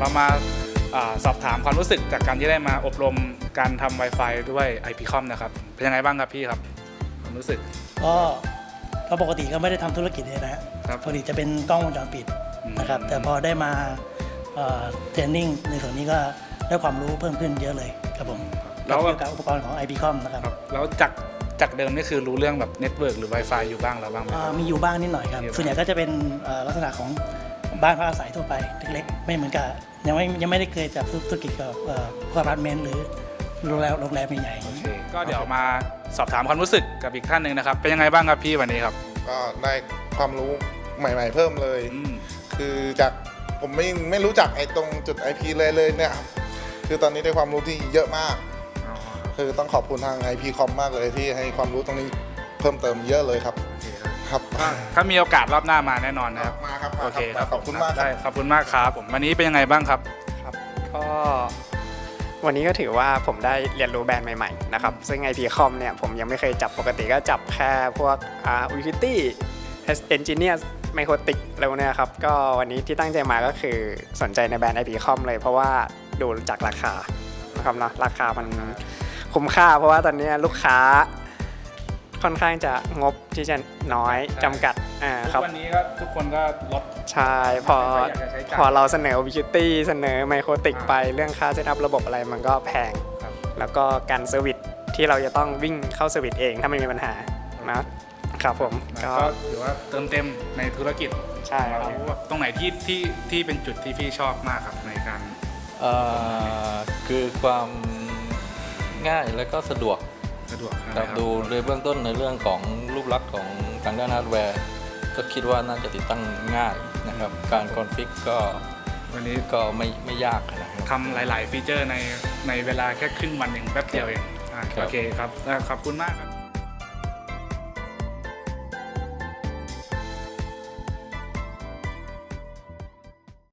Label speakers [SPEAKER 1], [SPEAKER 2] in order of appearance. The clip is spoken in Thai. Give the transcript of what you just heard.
[SPEAKER 1] เรามาอ่าสอบถามความรู้สึกจากการที่ได้มาอบรมการทำ Wi-Fi ด้วย IPCOM นะครับเป็นยังไงบ้างครับพี่ครับความรู้สึก
[SPEAKER 2] ก็ก็ปกติก็ไม่ได้ทำธุรกิจเลยนะฮะ
[SPEAKER 1] ครับ
[SPEAKER 2] ปกติจะเป็นกล้องวงจรปิดนะครับ
[SPEAKER 1] อืม
[SPEAKER 2] แต่พอได้มาเอ่อเทรนนิ่งในส่วนนี้ก็ได้ความรู้เพิ่มขึ้นเยอะเลยครับผม
[SPEAKER 1] แล้ว
[SPEAKER 2] เกี่ยวกับอุปกรณ์ของ IPCOM นะครับ
[SPEAKER 1] ครับแล้วจากจากเดิมนี่คือรู้เรื่องแบบเน็ตเวิร์กหรือ Wi-Fi อยู่บ้างแล้วบ้างไหม
[SPEAKER 2] อ่า
[SPEAKER 1] ครับ
[SPEAKER 2] มีอยู่บ้างนิดหน่อยครับ
[SPEAKER 1] มีอยู่บ้าง
[SPEAKER 2] ส่วนใหญ่ก็จะเป็นเอ่อลักษณะของ บ้านพักอาศัยทั่วไปเล็กๆ ไม่เหมือนกับยังไม่ยังไม่ได้เคยจับธุรกิจกับเอ่อพวกอพาร์ตเมนต์หรือโรงแรมโรงแรมใหญ่ๆ
[SPEAKER 1] โอเคก็เดี๋ยวมาสอบถามความรู้สึกกับอีกท่านหนึ่งนะครับ เป็นยังไงบ้างครับพี่วันนี้ครับ
[SPEAKER 3] ก็ได้ความรู้ใหม่ ๆ เพิ่มเลย
[SPEAKER 1] อืม
[SPEAKER 3] คือจากผมไม่ไม่รู้จักไอ้ตรงจุด IP เลยเลยเนี่ยครับคือตอนนี้ได้ความรู้ที่เยอะมาก
[SPEAKER 1] อ๋อ
[SPEAKER 3] คือต้องขอบคุณทาง IP คอมมากเลยที่ให้ความรู้ตรงนี้เพิ่มเติมเยอะเลยครับ
[SPEAKER 1] โอเคครับ
[SPEAKER 3] ครับ
[SPEAKER 1] ก็ถ้ามีโอกาสรอบหน้ามาแน่นอนนะครับ
[SPEAKER 3] มาครับมา
[SPEAKER 1] โอเคครับ
[SPEAKER 3] ขอบคุณมากค
[SPEAKER 1] ได้
[SPEAKER 3] รับ
[SPEAKER 1] ขอบคุณมากครับผมวันนี้เป็นยังไงบ้างครับ
[SPEAKER 4] ครับ ก็วันนี้ก็ถือว่าผมได้เรียนรู้แบรนด์ใหม่ๆนะครับซึ่ง IPCOM เนี่ยผมยังไม่เคยจับปกติก็จับแค่พวกอ่า Utility Engineer Microtik อะไรพวกเนี้ยครับ ก็วันนี้ที่ตั้งใจมาก็คือสนใจในแบรนด์ IPCOM เลยเพราะว่าดูจากราคานะครับเนาะราคามันคุ้มค่า เพราะว่าตอนเนี้ยลูกค้า ค่อนข้างจะงบที่จะน้อยจำกัดอ่า
[SPEAKER 1] ทุ
[SPEAKER 4] ครับ
[SPEAKER 1] กวันนี้ก็ทุกคนก็ลด
[SPEAKER 4] ใช่พอ
[SPEAKER 1] ไม่ค่อยอยากจะใช้จ่าย
[SPEAKER 4] พอเราเสนอ Ubiquity เสนอไมโครติกไปเรื่องค่าเซตอัพระบบอะไรมันก็แพง
[SPEAKER 1] ครับ
[SPEAKER 4] แล้วก็การเซอร์วิสที่เราจะต้องวิ่งเข้าเซอร์วิสเองถ้าไม่มีปัญหานะครับผม
[SPEAKER 1] ก็
[SPEAKER 4] ก็
[SPEAKER 1] ถือว่าเติมเต็มในธุรกิจ
[SPEAKER 4] ใช่ครับ
[SPEAKER 1] ตรงไหนที่ที่ที่เป็นจุดที่พี่ชอบมากครับในการ
[SPEAKER 5] เอ่อคือความง่ายและก็สะดวก
[SPEAKER 1] สะ ดวก
[SPEAKER 5] ค
[SPEAKER 1] นะ
[SPEAKER 5] รับดูโดยเบื้องต้นในเรื่องของรูปลักษณ์ของทางด้านฮาร์ดแวร์ ก็คิดว่าน่าจะติดตั้งง่ายนะครับ การคอนฟิกก็
[SPEAKER 1] วันนี้
[SPEAKER 5] ก็ไม่ไม่ยากนะครับ
[SPEAKER 1] ทำหลาย ๆ ฟีเจอร์ในในเวลาแค่ครึ่งวันเองแป๊บเดียวเองอะ
[SPEAKER 5] ครับ
[SPEAKER 1] โอเคครับอะขอบคุณมากครับ